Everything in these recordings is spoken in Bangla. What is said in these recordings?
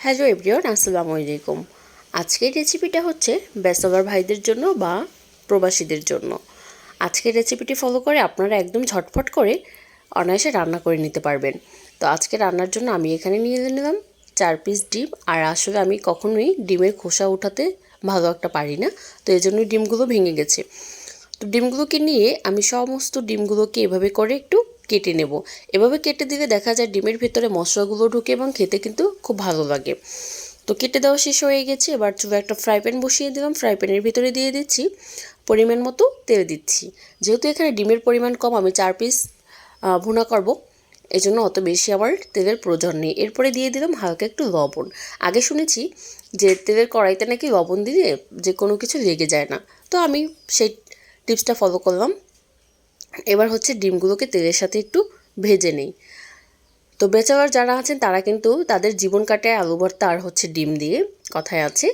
হ্যালো এভরিওয়ান, আসসালামু আলাইকুম। আজকের রেসিপিটা হচ্ছে ব্যাচেলর ভাইদের জন্য বা প্রবাসীদের জন্য। আজকের রেসিপিটি ফলো করে আপনারা একদম ঝটফট করে অনায়াসে রান্না করে নিতে পারবেন। তো আজকে রান্নার জন্য আমি এখানে নিয়ে নিলাম চার পিস ডিম। আর আসলে আমি কখনোই ডিমের খোসা উঠাতে ভালো একটা পারি না। তো এই জন্যই ডিমগুলো ভেঙে গেছে। তো ডিমগুলোকে নিয়ে আমি সমস্ত ডিমগুলোকে এভাবে করে একটু কেটে নেব। এভাবে কেটে দিলে দেখা যায় ডিমের ভেতরে মশলাগুলো ঢুকে এবং খেতে কিন্তু খুব ভালো লাগে। তো কেটে দেওয়া শেষ হয়ে গেছে। এবার চুলে একটা ফ্রাই প্যান বসিয়ে দিলাম। ফ্রাই প্যানের ভিতরে দিয়ে দিচ্ছি পরিমাণ মতো তেল দিচ্ছি। যেহেতু এখানে ডিমের পরিমাণ কম, আমি চার পিস ভুনা করব। এই জন্য অত বেশি আমার তেলের প্রয়োজন নেই। এরপরে দিয়ে দিলাম হালকা একটু লবণ। আগে শুনেছি যে তেলের কড়াইতে নাকি লবণ দিলে যে কোনো কিছু লেগে যায় না। তো আমি সেই টিপসটা ফলো করলাম। এবার হচ্ছে ডিমগুলোকে তেলের সাথে একটু ভেজে নেই। তো বেচাওয়ার যারা আছেন, তারা কিন্তু তাদের জীবন কাটায় আলু ভর্তা আর হচ্ছে ডিম দিয়ে কথায় আছে।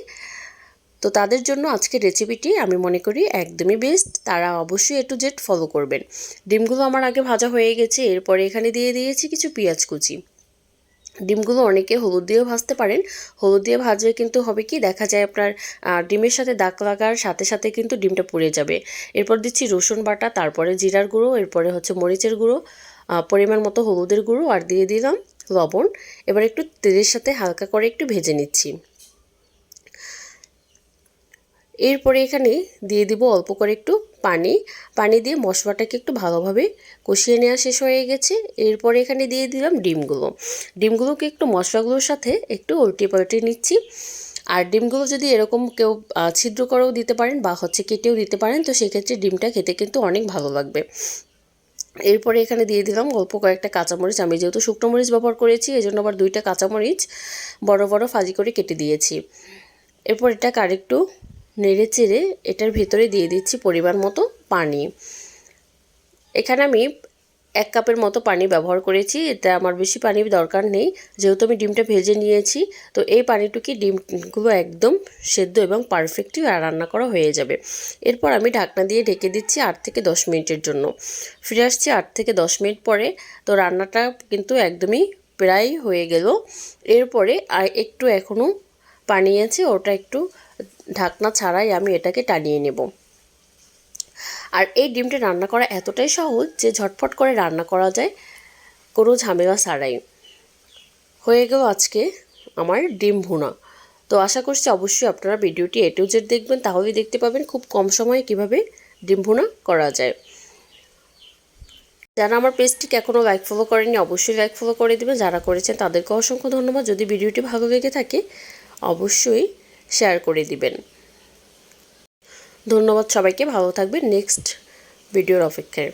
তো তাদের জন্য আজকে রেসিপিটি আমি মনে করি একদমই বেস্ট তারা অবশ্যই এ টু জেড ফলো করবেন। ডিমগুলো আমার আগে ভাজা হয়ে গেছে, এরপরে এখানে দিয়ে দিয়েছি কিছু পেঁয়াজ কুচি। ডিমগুলো অনেকে হলুদ দিয়েও ভাজতে পারেন। হলুদ দিয়ে ভাজলে কিন্তু হবে কি, দেখা যায় আপনার ডিমের সাথে দাগ লাগার সাথে সাথে কিন্তু ডিমটা পুড়ে যাবে। এরপর দিচ্ছি রসুন বাটা, তারপরে জিরার গুঁড়ো, এরপরে হচ্ছে মরিচের গুঁড়ো পরিমাণ মতো হলুদের গুঁড়ো আর দিয়ে দিলাম লবণ। এবার একটু তেলের সাথে হালকা করে একটু ভেজে নিচ্ছি। এরপরে এখানে দিয়ে দিব অল্প করে একটু পানি পানি দিয়ে মশলাটাকে একটু ভালোভাবে কষিয়ে নেওয়া শেষ হয়ে গেছে। এরপরে এখানে দিয়ে দিলাম ডিমগুলো। ডিমগুলোকে একটু মশলাগুলোর সাথে একটু উল্টে পাল্টে নিচ্ছি। আর ডিমগুলো যদি এরকম কেউ ছিদ্র করেও দিতে পারেন বা হচ্ছে কেটেও দিতে পারেন, তো সেক্ষেত্রে ডিমটা খেতে কিন্তু অনেক ভালো লাগবে। এরপরে এখানে দিয়ে দিলাম অল্প কয়েকটা কাঁচামরিচ। আমি যেহেতু শুকনো মরিচ ব্যবহার করেছি এই জন্য আবার দুইটা কাঁচামরিচ বড় বড় ফাজি করে কেটে দিয়েছি। এরপর এটাকে আরেকটু নেড়ে চেড়ে এটার ভেতরে দিয়ে দিচ্ছি পরিমাণ মতো পানি। এখানে আমি এক কাপের মতো পানি ব্যবহার করেছি, এতে আমার বেশি পানি দরকার নেই। যেহেতু আমি ডিমটা ভেজে নিয়েছি, তো এই পানিটুকি ডিমগুলো একদম সেদ্ধ এবং পারফেক্টলি রান্না করা হয়ে যাবে। এরপর আমি ঢাকনা দিয়ে ঢেকে দিচ্ছি আট থেকে দশ মিনিটের জন্য। ফিরে আসছি আট থেকে দশ মিনিট পরে, তো রান্নাটা কিন্তু একদমই প্রায় হয়ে গেল। এরপরে আর একটু এখনও পানি আছে, ওটা একটু ঢাকনা ছাড়াই আমি এটাকে টানিয়ে নেব। আর এই ডিমটা রান্না করা এতটাই সহজ যে ঝটফট করে রান্না করা যায়, কোনো ঝামেলা ছাড়াই। হয়ে গেল আজকে আমার ডিম ভুনা। তো আশা করছি অবশ্যই আপনারা ভিডিওটি এ টু জেড দেখবেন, তাহলেই দেখতে পাবেন খুব কম সময়ে কীভাবে ডিম ভুনা করা যায়। যারা আমার পেজটিকে এখনও লাইক ফলো করেনি অবশ্যই লাইক ফলো করে দেবেন। যারা করেছেন, তাদেরকে অসংখ্য ধন্যবাদ। যদি ভিডিওটি ভালো লেগে থাকে, অবশ্যই শেয়ার করে দিবেন। ধন্যবাদ সবাইকে ভালো থাকবেন নেক্সট ভিডিওর অপেক্ষায়।